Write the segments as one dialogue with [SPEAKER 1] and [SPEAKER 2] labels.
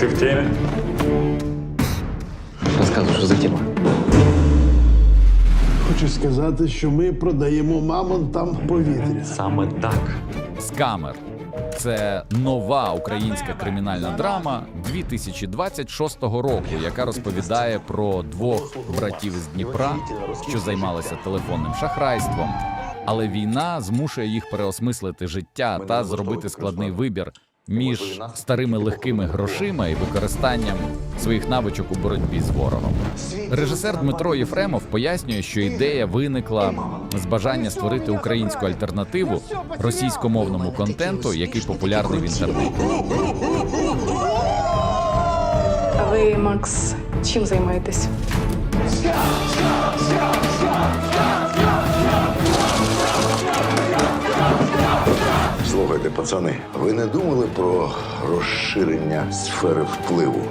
[SPEAKER 1] Ты в теме?
[SPEAKER 2] Розказуй, що за тема.
[SPEAKER 3] Хочу сказати, що ми продаємо мамонтам повітря.
[SPEAKER 1] Саме так.
[SPEAKER 4] Скамер. Це нова українська кримінальна драма 2026 року, яка розповідає про двох братів із Дніпра, що займалися телефонним шахрайством. Але війна змушує їх переосмислити життя та зробити складний вибір між старими легкими грошима і використанням своїх навичок у боротьбі з ворогом. Режисер Дмитро Єфремов пояснює, що ідея виникла з бажання створити українську альтернативу російськомовному контенту, який популярний в інтернеті.
[SPEAKER 5] Ви, Макс, чим займаєтесь?
[SPEAKER 6] Пацани, ви не думали про розширення сфери впливу?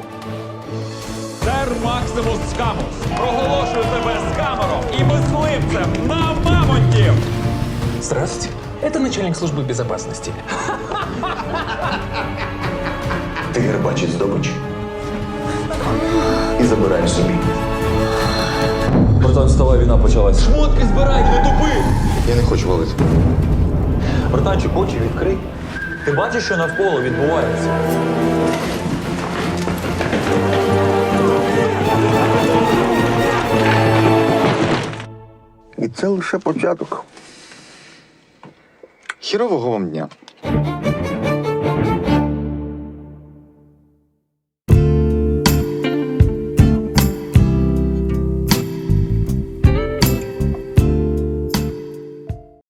[SPEAKER 1] Сер Максимус Скамус. Проголошую тебе скамером і мисливцем на мамонтів.
[SPEAKER 2] Здравствуйте. Это начальник службы безопасности.
[SPEAKER 6] Тигр бачить здобич і забирає собі.
[SPEAKER 1] Братан, вставай, війна почалась. Шмотки збирай, не тупи!
[SPEAKER 6] Я не хочу валити.
[SPEAKER 1] Братанчик, очі відкрий. Ти бачиш, що навколо відбувається?
[SPEAKER 6] І це лише початок. Хірового вам дня.